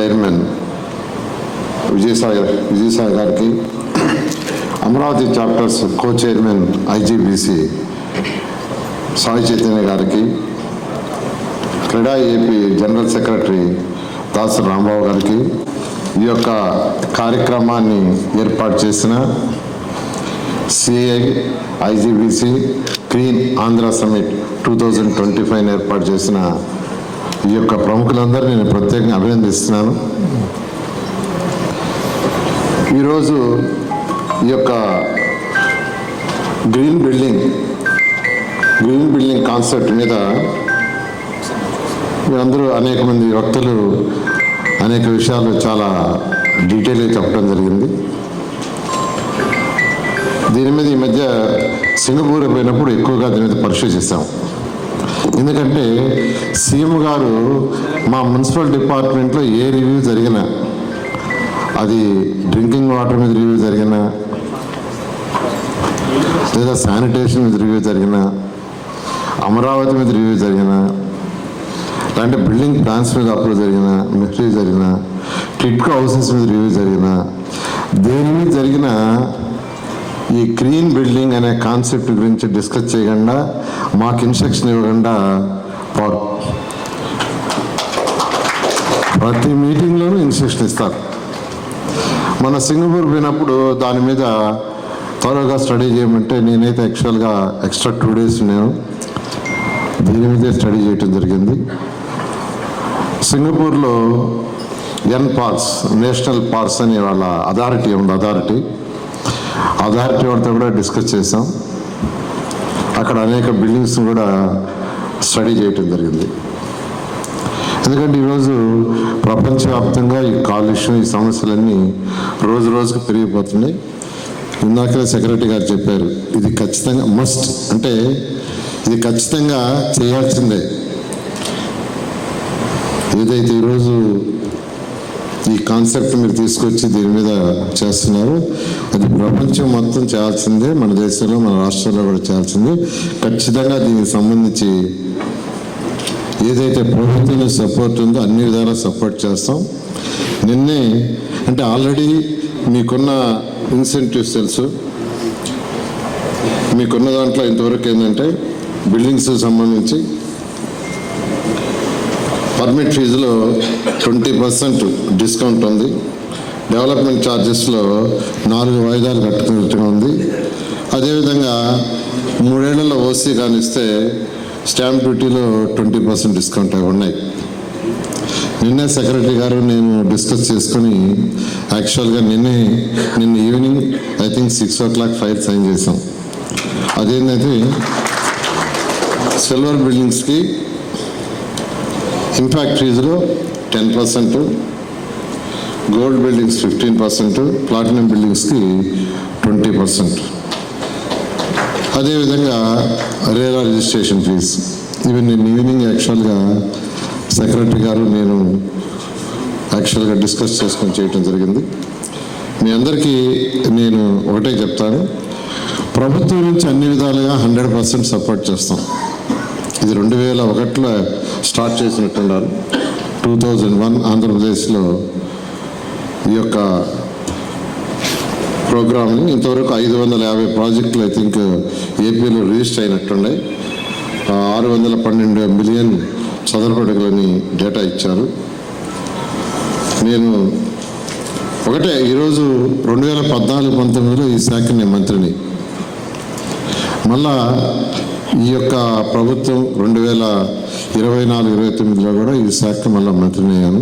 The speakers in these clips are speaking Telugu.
చైర్మన్ విజయసాయి విజయసాయి గారికి Amaravati chapters co chairman IGBC Sai Chaitanya గారికి క్రీడా AP general secretary Dasu Rambabu గారికి ఈ యొక్క కార్యక్రమాన్ని ఏర్పాటు చేసిన CI IGBC clean Andhra summit two thousand twenty five ఏర్పాటు చేసిన ఈ యొక్క ప్రముఖులందరూ నేను ప్రత్యేకంగా అభినందిస్తున్నాను. ఈరోజు ఈ యొక్క green building green building concept మీద మీరందరూ అనేక మంది వక్తలు అనేక విషయాలు చాలా డీటెయిల్గా చెప్పడం జరిగింది. దీని మీద ఈ మధ్య సింగపూర్ పోయినప్పుడు ఎక్కువగా దీని మీద పరిశీలి ఎందుకంటే సీఎం గారు మా మున్సిపల్ డిపార్ట్మెంట్లో ఏ రివ్యూ జరిగినా అది డ్రింకింగ్ వాటర్ మీద రివ్యూ జరిగినా లేదా శానిటేషన్ మీద రివ్యూ జరిగినా అమరావతి మీద రివ్యూ జరిగినా లేదంటే బిల్డింగ్ ప్లాన్స్ మీద అప్రూవ్ జరిగిన రివ్యూ జరిగిన టిట్కో హౌసెస్ మీద రివ్యూ జరిగిన దేని మీద జరిగిన ఈ గ్రీన్ బిల్డింగ్ అనే కాన్సెప్ట్ గురించి డిస్కస్ చేయకుండా మాకు ఇన్స్ట్రక్షన్ ఇవ్వకుండా పోరు ప్రతి మీటింగ్లోనూ ఇన్స్ట్రక్షన్ ఇస్తారు. మన సింగపూర్ పోయినప్పుడు దాని మీద త్వరగా స్టడీ చేయమంటే నేనైతే యాక్చువల్గా ఎక్స్ట్రా టూ డేస్ నేను దీని మీదే స్టడీ చేయటం జరిగింది. సింగపూర్లో ఎన్ పార్క్స్ నేషనల్ పార్క్స్ అనే వాళ్ళ అథారిటీ ఉంది అథారిటీ అథారిటీ వాళ్ళతో కూడా డిస్కస్ చేసాం. అక్కడ అనేక బిల్డింగ్స్ కూడా స్టడీ చేయటం జరిగింది. ఎందుకంటే ఈరోజు ప్రపంచవ్యాప్తంగా ఈ కాలుష్యం ఈ సమస్యలన్నీ రోజు రోజుకు పెరిగిపోతున్నాయి. ఇందాక సెక్రటరీ గారు చెప్పారు ఇది ఖచ్చితంగా మస్ట్ అంటే ఇది ఖచ్చితంగా చేయాల్సిందే. ఏదైతే ఈరోజు ఈ కాన్సెప్ట్ మీరు తీసుకొచ్చి దీని మీద చేస్తున్నారు. అది ప్రపంచం మొత్తం చేయాల్సిందే మన దేశంలో మన రాష్ట్రంలో కూడా చేయాల్సిందే. ఖచ్చితంగా దీనికి సంబంధించి ఏదైతే ప్రభుత్వం సపోర్ట్ ఉందో అన్ని విధాలా సపోర్ట్ చేస్తాం. నిన్నే అంటే ఆల్రెడీ మీకున్న ఇన్సెంటివ్స్ తెలుసు. మీకున్న దాంట్లో ఇంతవరకు ఏంటంటే బిల్డింగ్స్ సంబంధించి పర్మిట్ ఫీజులో ట్వంటీ పర్సెంట్ డిస్కౌంట్ ఉంది. డెవలప్మెంట్ ఛార్జెస్లో నాలుగు వాయిదాలు కట్టుకున్నట్టుగా ఉంది. అదేవిధంగా మూడేళ్ళలో ఓసీ కానిస్తే స్టాంప్ డ్యూటీలో ట్వంటీ పర్సెంట్ డిస్కౌంట్ అవి ఉన్నాయి. నిన్నే సెక్రటరీ గారు నేను డిస్కస్ చేసుకొని యాక్చువల్గా నిన్నే నిన్న evening I think six o'clock file sign చేసాం అదేంటంటే సిల్వర్ బిల్డింగ్స్కి impact ఫీజులో ten percent gold buildings fifteen percent platinum బిల్డింగ్స్కి twenty percent. అదేవిధంగా రేరా రిజిస్ట్రేషన్ ఫీజ్. ఇవి నేను ఈవినింగ్ యాక్చువల్గా సెక్రటరీ గారు నేను యాక్చువల్గా డిస్కస్ చేసుకొని చేయటం జరిగింది. మీ అందరికీ నేను ఒకటే చెప్తాను. ప్రభుత్వం నుంచి అన్ని విధాలుగా హండ్రెడ్ పర్సెంట్ సపోర్ట్ చేస్తాం. ఇది రెండు వేల ఒకటిలో స్టార్ట్ చేసినట్టున్నారు. టూ థౌజండ్ వన్ ఆంధ్రప్రదేశ్లో ఈ యొక్క ప్రోగ్రామ్ని ఇంతవరకు ఐదు వందల యాభై ప్రాజెక్టులు ఐ థింక్ ఏపీలో రిజిస్టర్ అయినట్టున్నాయి ఆరు వందల పన్నెండు మిలియన్ చదరపడుగులని డేటా ఇచ్చారు. నేను ఒకటే ఈరోజు రెండు వేల పద్నాలుగు పంతొమ్మిదిలో ఈ శాఖ నేను మంత్రిని మళ్ళా ఈ యొక్క ప్రభుత్వం రెండు వేల ఇరవై నాలుగు ఇరవై తొమ్మిదిలో కూడా ఈ శాఖ మళ్ళీ మంత్రిని అయ్యాను.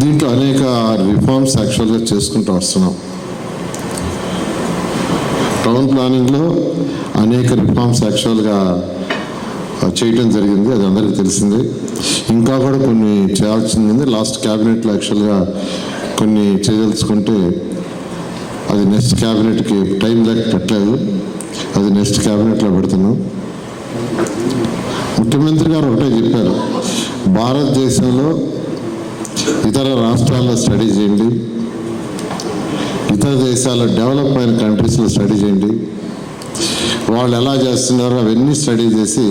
దీంట్లో అనేక రిఫార్మ్స్ యాక్చువల్గా చేసుకుంటూ వస్తున్నాం. టౌన్ ప్లానింగ్లో అనేక రిఫార్మ్స్ యాక్చువల్గా చేయటం జరిగింది అది అందరికీ తెలిసింది. ఇంకా కూడా కొన్ని చేయాల్సింది ఉంది లాస్ట్ క్యాబినెట్లో యాక్చువల్గా కొన్ని చేయదలుచుకుంటే అది నెక్స్ట్ క్యాబినెట్కి టైం దాకా పెట్టలేదు. అది నెక్స్ట్ క్యాబినెట్లో పెడుతున్నాం. ముఖ్యమంత్రి గారు ఒకటే చెప్పారు భారతదేశంలో ఇతర రాష్ట్రాల్లో స్టడీ చేయండి ఇతర దేశాల డెవలప్ అయిన కంట్రీస్లో స్టడీ చేయండి. వాళ్ళు ఎలా చేస్తున్నారో అవన్నీ స్టడీ చేసి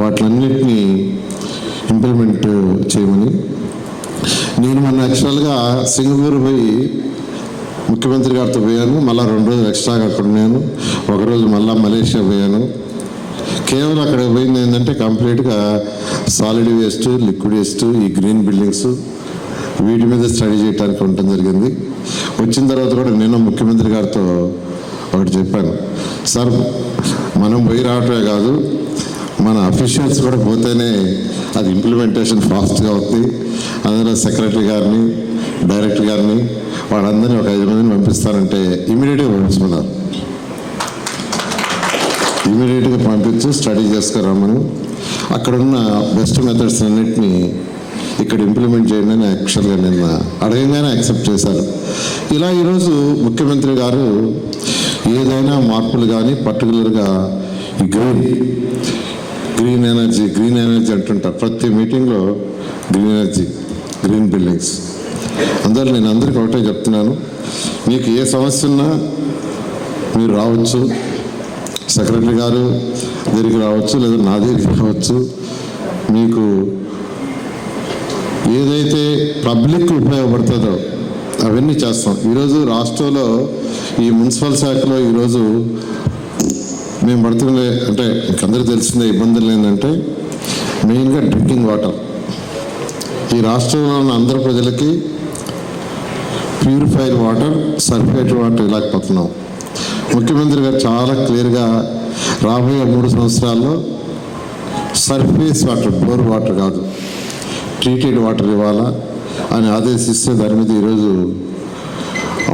వాటిలన్నింటినీ ఇంప్లిమెంట్ చేయమని. నేను మొన్న యాక్చువల్గా సింగపూర్ పోయి ముఖ్యమంత్రి గారితో పోయాను మళ్ళీ రెండు రోజులు ఎక్స్ట్రాగా అక్కడ ఉన్నాను. ఒకరోజు మళ్ళీ మలేషియా పోయాను. కేవలం అక్కడ పోయింది ఏంటంటే కంప్లీట్గా సాలిడ్ వేస్ట్ లిక్విడ్ వేస్ట్ ఈ గ్రీన్ బిల్డింగ్స్ వీటి మీద స్టడీ చేయడానికి ఉండటం జరిగింది. వచ్చిన తర్వాత కూడా నేను ముఖ్యమంత్రి గారితో ఒకటి చెప్పాను. సార్ మనం పోయి రావటమే కాదు మన అఫీషియల్స్ కూడా పోతేనే అది ఇంప్లిమెంటేషన్ ఫాస్ట్గా అవుతుంది అందులో సెక్రటరీ గారిని డైరెక్టర్ గారిని వాళ్ళందరినీ ఒక ఐదు మందిని పంపిస్తారంటే ఇమీడియట్గా పంపించుకున్నారు ఇమీడియట్గా పంపించి స్టడీ చేసుకురామని అక్కడున్న బెస్ట్ మెథడ్స్ అన్నింటినీ ఇక్కడ ఇంప్లిమెంట్ చేయండి అని యాక్చువల్గా నిన్న అడగంగానే యాక్సెప్ట్ చేశారు. ఇలా ఈరోజు ముఖ్యమంత్రి గారు ఏదైనా మార్పులు కానీ పర్టికులర్గా ఈ green green energy green energy అంటుంటారు. ప్రతి మీటింగ్లో గ్రీన్ ఎనర్జీ గ్రీన్ బిల్డింగ్స్. అందరూ నేను అందరికీ ఒకటే చెప్తున్నాను. మీకు ఏ సమస్య ఉన్నా మీరు రావచ్చు. సెక్రటరీ గారు దగ్గరికి రావచ్చు లేదా నా దగ్గరికి రావచ్చు. మీకు ఏదైతే పబ్లిక్ ఉపయోగపడుతుందో అవన్నీ చేస్తాం. ఈరోజు రాష్ట్రంలో ఈ మున్సిపల్ శాఖలో ఈరోజు మేము పడుతున్న అంటే మీకు అందరికీ తెలిసిందే ఇబ్బందులు ఏంటంటే మెయిన్గా డ్రింకింగ్ వాటర్. ఈ రాష్ట్రంలో ఉన్న అందరి ప్రజలకి ప్యూరిఫైడ్ వాటర్ సర్ఫేట్ వాటర్ ఇలాకపోతున్నాం ముఖ్యమంత్రి గారు చాలా క్లియర్గా రాబోయే మూడు సంవత్సరాల్లో సర్ఫేస్ వాటర్ బోర్ వాటర్ కాదు ట్రీటెడ్ వాటర్ ఇవ్వాలా అని ఆదేశిస్తే దాని మీద ఈరోజు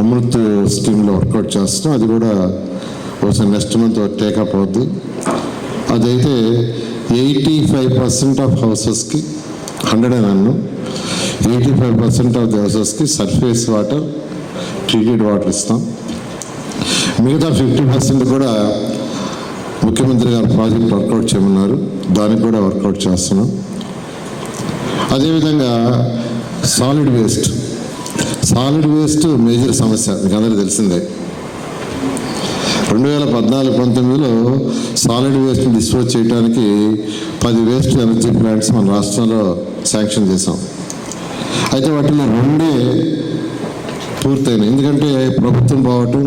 అమృత్ స్కీమ్లో వర్కౌట్ చేస్తున్నాం. అది కూడా ఒకసారి నెక్స్ట్ మంత్ టేకప్ అవుద్ది. అదైతే ఎయిటీ ఫైవ్ పర్సెంట్ ఆఫ్ హౌసెస్కి హండ్రెడ్ అని అన్నాం eighty five percent of the హౌసెస్కి surface water treated water ఇస్తాం. మిగతా ఫిఫ్టీ పర్సెంట్ కూడా ముఖ్యమంత్రి గారు ప్రాజెక్ట్ వర్కౌట్ చేయమన్నారు. దానికి కూడా వర్కౌట్ చేస్తున్నాం. అదేవిధంగా solid waste solid waste major సమస్య మీకు అందరికీ తెలిసిందే. రెండు వేల పద్నాలుగు పంతొమ్మిదిలో సాలిడ్ వేస్ట్ డిస్పోజ్ చేయడానికి పది వేస్ట్ ఎనర్జీ ప్లాంట్స్ మన రాష్ట్రంలో శాంక్షన్ చేశాం. అయితే వాటిలో రెండే పూర్తయినాయి. ఎందుకంటే ప్రభుత్వం పోవటం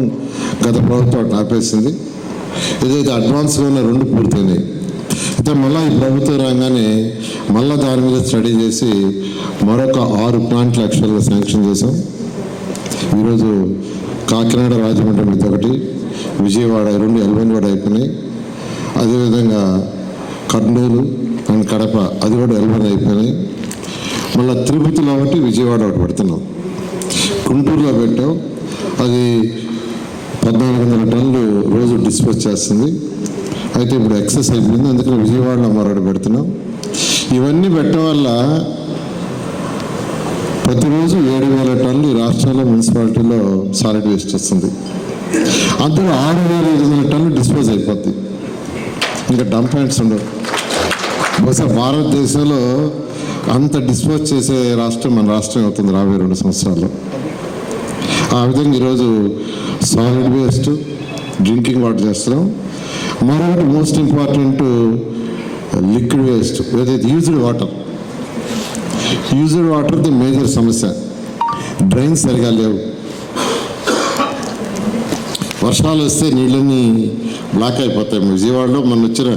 గత ప్రభుత్వం అటు ఆపేసింది. ఏదైతే అడ్వాన్స్గా ఉన్న రెండు పూర్తయినాయి. అయితే మళ్ళీ ఈ ప్రభుత్వం రాగానే మళ్ళీ దాని మీద స్టడీ చేసి మరొక ఆరు ప్లాంట్లు యాక్చువల్గా శాంక్షన్ చేశాం. ఈరోజు కాకినాడ రాజమండ్రి మీద ఒకటి విజయవాడ రెండు ఎల్వన్ కూడా అయిపోయినాయి. అదేవిధంగా కర్నూలు అండ్ కడప అది కూడా ఎల్వన్ అయిపోయినాయి. మళ్ళీ తిరుపతిలో ఒకటి విజయవాడ ఒకటి పెడుతున్నాం. గుంటూరులో పెట్టాం. అది పద్నాలుగు వందల టన్నులు రోజు డిస్పోజ్ చేస్తుంది. అయితే ఇప్పుడు ఎక్సెస్ అయిపోయింది. అందుకని విజయవాడలో మరొకటి పెడుతున్నాం. ఇవన్నీ పెట్టడం వల్ల ప్రతిరోజు ఏడు వేల టన్నులు రాష్ట్రంలో మున్సిపాలిటీలో సాలిడ్ వేస్ట్ వస్తుంది. అందులో ఆరు వేల ఐదు వందల టన్నులు డిస్పోజ్ అయిపోద్ది ఇంకా డంప్ పాయింట్స్ ఉండవు. బహుశా భారతదేశంలో అంత డిస్పోజ్ చేసే రాష్ట్రం మన రాష్ట్రం అవుతుంది రాబోయే రెండు సంవత్సరాల్లో. ఆ విధంగా ఈరోజు సాలిడ్ వేస్ట్ డ్రింకింగ్ వాటర్ చేస్తున్నాం. మరొకటి మోస్ట్ ఇంపార్టెంట్ లిక్విడ్ వేస్ట్ ఏదైతే used water used water the major సమస్య. డ్రైన్స్ సరిగా లేవు. వర్షాలు వస్తే నీళ్ళన్నీ బ్లాక్ అయిపోతాయి. విజయవాడలో మొన్న వచ్చిన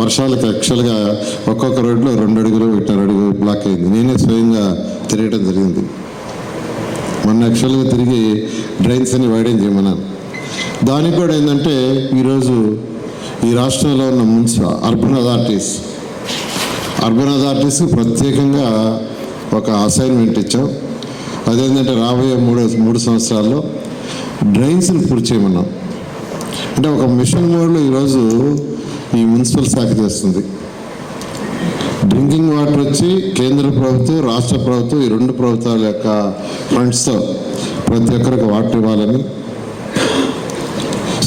వర్షాలకు యాక్చువల్గా ఒక్కొక్క రోడ్లో రెండు అడుగులు ఇట్టారు అడుగు బ్లాక్ అయింది. నేనే స్వయంగా తిరగటం జరిగింది. మొన్న యాక్చువల్గా తిరిగి డ్రైన్స్ అని వైడెన్ చేయమన్నాను. దానికి కూడా ఏంటంటే ఈరోజు ఈ రాష్ట్రంలో ఉన్న మున్సిపల్ అర్బన్ అథారిటీస్ అర్బన్ అథారిటీస్కి ప్రత్యేకంగా ఒక అసైన్మెంట్ ఇచ్చాం. అదేంటంటే రాబోయే మూడు మూడు సంవత్సరాల్లో డ్రైన్స్ని పూర్తి చేయమన్నాం. అంటే ఒక మిషన్ మోడ్లో ఈరోజు ఈ మున్సిపల్ శాఖ చేస్తుంది. డ్రింకింగ్ వాటర్ వచ్చి కేంద్ర ప్రభుత్వం రాష్ట్ర ప్రభుత్వం ఈ రెండు ప్రభుత్వాల యొక్క ఫండ్స్తో ప్రతి ఒక్కరికి వాటర్ ఇవ్వాలని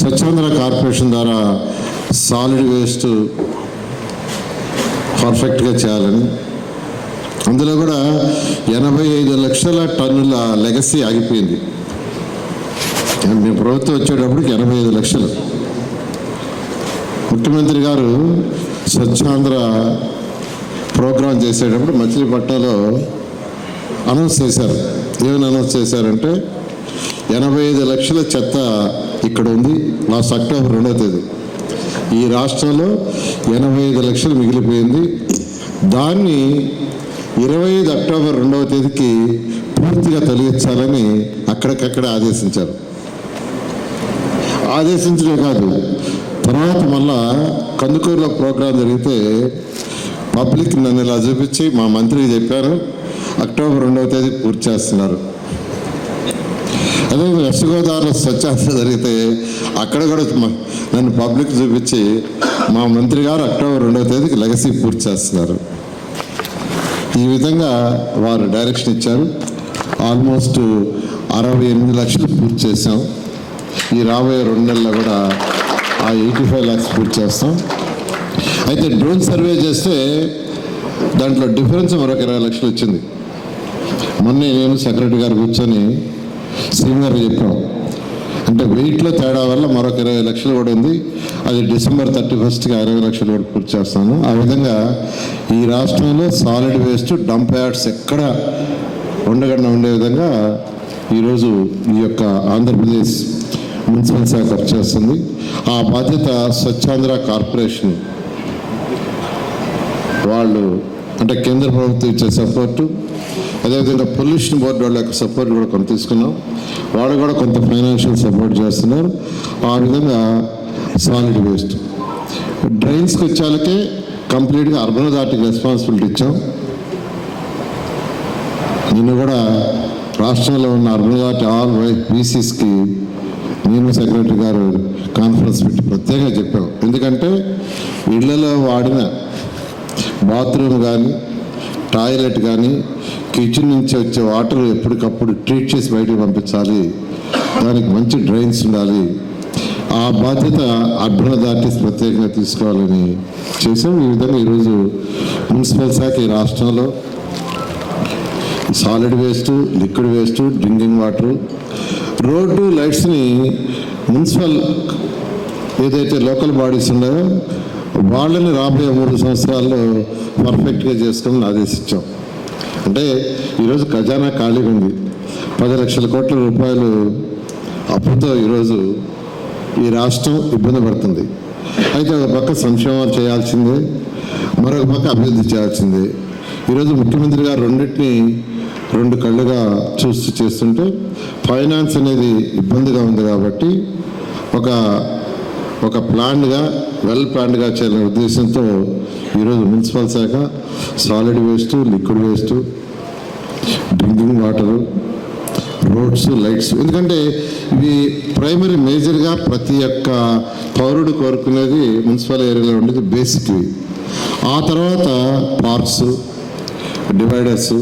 స్వచ్ఛాంధ్ర కార్పొరేషన్ ద్వారా సాలిడ్ వేస్ట్ పర్ఫెక్ట్గా చేయాలని. అందులో కూడా ఎనభై ఐదు లక్షల టన్నుల లెగసీ ఆగిపోయింది. మీ ప్రభుత్వం వచ్చేటప్పటికి ఎనభై ఐదు లక్షలు. ముఖ్యమంత్రి గారు స్వచ్ఛాంధ్ర ప్రోగ్రాం చేసేటప్పుడు మచిలీపట్నంలో అనౌన్స్ చేశారు. ఏమని అనౌన్స్ చేశారంటే ఎనభై ఐదు లక్షల చెత్త ఇక్కడ ఉంది లాస్ట్ అక్టోబర్ రెండవ తేదీ. ఈ రాష్ట్రంలో ఎనభై ఐదు లక్షలు మిగిలిపోయింది. దాన్ని ఇరవై ఐదు అక్టోబర్ రెండవ తేదీకి పూర్తిగా తొలగించాలని అక్కడికక్కడ ఆదేశించారు. ఆదేశించడం కాదు తర్వాత మళ్ళా కందుకూరులో ప్రోగ్రాం జరిగితే పబ్లిక్ నన్ను ఇలా చూపించి మా మంత్రికి చెప్పారు. అక్టోబర్ రెండవ తేదీ పూర్తి చేస్తున్నారు. అదే వెస్ట్ గోదావరిలో స్వచ్ఛాంత జరిగితే అక్కడ కూడా నన్ను పబ్లిక్ చూపించి మా మంత్రి గారు అక్టోబర్ రెండవ తేదీకి లెగసీ పూర్తి చేస్తున్నారు. ఈ విధంగా వారు డైరెక్షన్ ఇచ్చారు. ఆల్మోస్ట్ అరవై ఎనిమిది లక్షలు పూర్తి చేసాం ఈ రాబోయే రెండు నెలల్లో కూడా ఆ ఎయిటీ ఫైవ్ ల్యాక్స్ పూర్తి చేస్తాం. అయితే డ్రోన్ సర్వే చేస్తే దాంట్లో డిఫరెన్స్ మరొక ఇరవై లక్షలు వచ్చింది. మొన్న నేను సెక్రటరీ గారు కూర్చొని సీఎం గారు చెప్పాం. అంటే వెయిట్లో తేడా వల్ల మరొక ఇరవై లక్షలు కూడా ఉంది. అది డిసెంబర్ థర్టీ ఫస్ట్కి అరవై లక్షలు కూడా పూర్తి చేస్తాను. ఆ విధంగా ఈ రాష్ట్రంలో సాలిడ్ వేస్ట్ డంప్ యార్డ్స్ ఎక్కడ ఉండకుండా ఉండే విధంగా ఈరోజు ఈ యొక్క ఆంధ్రప్రదేశ్ మున్సిపల్ శాఖ వర్క్ చేస్తుంది. ఆ బాధ్యత స్వచ్ఛాంధ్ర కార్పొరేషన్ వాళ్ళు అంటే కేంద్ర ప్రభుత్వం ఇచ్చే సపోర్టు. అదేవిధంగా పొల్యూషన్ బోర్డు వాళ్ళ యొక్క సపోర్ట్ కూడా కొంత తీసుకున్నాం. వాళ్ళు కూడా కొంత ఫైనాన్షియల్ సపోర్ట్ చేస్తున్నారు. ఆ విధంగా సాలిడ్ వేస్ట్. డ్రైన్స్కి వచ్చాలకే కంప్లీట్గా అర్బన్ అథారిటీకి రెస్పాన్సిబిలిటీ ఇచ్చాం. నిన్ను కూడా రాష్ట్రంలో ఉన్న అర్బన్ అథారిటీ ఆల్ బీసీస్కి నేను సెక్రటరీ గారు కాన్ఫరెన్స్ పెట్టి ప్రత్యేకంగా చెప్పాం. ఎందుకంటే ఇళ్ళలో వాడిన బాత్రూమ్ కానీ టాయిలెట్ కానీ కిచెన్ నుంచి వచ్చే వాటర్ ఎప్పటికప్పుడు ట్రీట్ చేసి బయటకు పంపించాలి. దానికి మంచి డ్రైన్స్ ఉండాలి. ఆ బాధ్యత అర్బన్ అథారిటీస్ ప్రత్యేకంగా తీసుకోవాలని చేసాం ఈ విధంగా ఈరోజు మున్సిపల్ శాఖ ఈ రాష్ట్రంలో solid waste liquid waste drinking water road లైట్స్ని municipal ఏదైతే లోకల్ బాడీస్ ఉన్నాయో వాళ్ళని రాబోయే మూడు సంవత్సరాల్లో పర్ఫెక్ట్గా చేసుకోమని ఆదేశించాం. అంటే ఈరోజు ఖజానా ఖాళీగా ఉంది. పది లక్షల కోట్ల రూపాయలు అప్పుతో ఈరోజు ఈ రాష్ట్రం ఇబ్బంది పడుతుంది. అయితే ఒక పక్క సంక్షేమాలు చేయాల్సిందే మరొక పక్క అభివృద్ధి చేయాల్సిందే. ఈరోజు ముఖ్యమంత్రి గారు రెండింటినీ రెండు కళ్ళుగా చూస్తూ చేస్తుంటే ఫైనాన్స్ అనేది ఇబ్బందిగా ఉంది కాబట్టి ఒక ఒక ప్లాన్గా వెల్ ప్లాన్గా చేయాలనే ఉద్దేశంతో ఈరోజు మున్సిపల్ శాఖ solid waste liquid waste drinking water roads lights. ఎందుకంటే ఇవి ప్రైమరీ మేజర్గా ప్రతి ఒక్క పౌరుడు కోరుకునేది మున్సిపల్ ఏరియాలో ఉండేది బేసిక్ ఆ తర్వాత parks dividers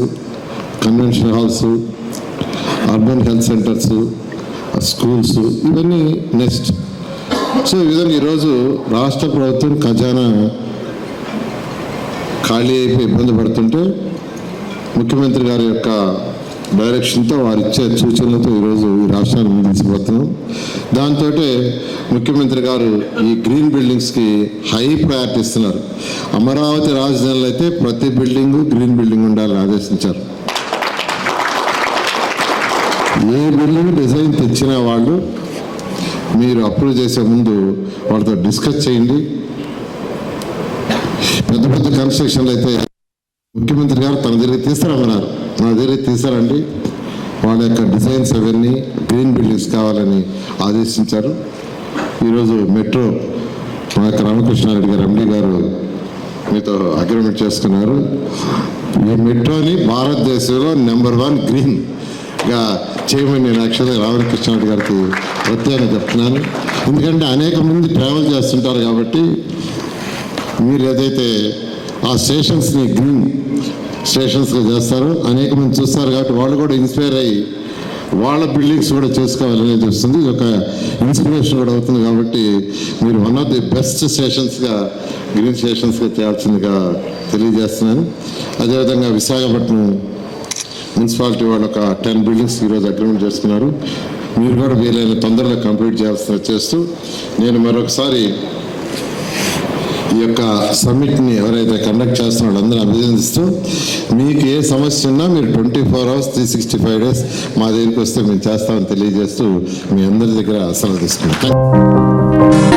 convention halls urban health centres schools ఇవన్నీ నెక్స్ట్ సో ఈ విధంగా ఈరోజు రాష్ట్ర ప్రభుత్వం ఖజానా ఖాళీ అయిపోయి ఇబ్బంది పడుతుంటే ముఖ్యమంత్రి గారి యొక్క డైరెక్షన్తో వారు ఇచ్చే సూచనలతో ఈరోజు ఈ రాష్ట్రాన్ని ముందుకుపోతున్నాం దాంతో ముఖ్యమంత్రి గారు ఈ గ్రీన్ బిల్డింగ్స్కి హై ప్రయారిటీ ఇస్తున్నారు. అమరావతి రాజధానిలో అయితే ప్రతి బిల్డింగు గ్రీన్ బిల్డింగ్ ఉండాలని ఆదేశించారు. ఏ బిల్డింగ్ డిజైన్ తెచ్చిన వాళ్ళు మీరు అప్రూవ్ చేసే ముందు వాళ్ళతో డిస్కస్ చేయండి. పెద్ద పెద్ద కన్స్ట్రక్షన్లు అయితే ముఖ్యమంత్రి గారు తన దగ్గర తీస్తారన్నారు నా దగ్గర తీస్తారండి వాళ్ళ యొక్క డిజైన్స్ అవన్నీ గ్రీన్ బిల్డింగ్స్ కావాలని ఆదేశించారు. ఈరోజు మెట్రో మా యొక్క రామకృష్ణారెడ్డి గారు ఎండి గారు మీతో అగ్రిమెంట్ చేసుకున్నారు. ఈ మెట్రోని భారతదేశంలో నెంబర్ వన్ గ్రీన్ గా చేయమని నేను యాక్చువల్గా రామకృష్ణారెడ్డి గారికి ప్రత్యేకంగా చెప్తున్నాను. ఎందుకంటే అనేక మంది ట్రావెల్ చేస్తుంటారు కాబట్టి మీరు ఏదైతే ఆ స్టేషన్స్ని గ్రీన్ స్టేషన్స్గా చేస్తారో అనేక మంది చూస్తారు కాబట్టి వాళ్ళు కూడా ఇన్స్పైర్ అయ్యి వాళ్ళ బిల్డింగ్స్ కూడా చేసుకోవాలనేది వస్తుంది. ఇది ఒక ఇన్స్పిరేషన్ కూడా అవుతుంది కాబట్టి మీరు వన్ ఆఫ్ ది బెస్ట్ స్టేషన్స్గా గ్రీన్ స్టేషన్స్గా చేయాల్సిందిగా తెలియజేస్తున్నాను. అదేవిధంగా విశాఖపట్నం మున్సిపాలిటీ వాళ్ళు ఒక టెన్ బిల్డింగ్స్ ఈరోజు అగ్రిమెంట్ చేసుకున్నారు మీరు కూడా వీలైన తొందరలో కంప్లీట్ చేయాల్సిన చేస్తూ నేను మరొకసారి ఈ యొక్క సమ్మిట్ని ఎవరైతే కండక్ట్ చేస్తున్నారో అందరూ అభినందిస్తూ మీకు ఏ సమస్య ఉన్నా మీరు twenty four hours three sixty five days మా దగ్గరికి వస్తే మేము చేస్తామని తెలియజేస్తూ మీ అందరి దగ్గర సెలవు తీసుకుంటాం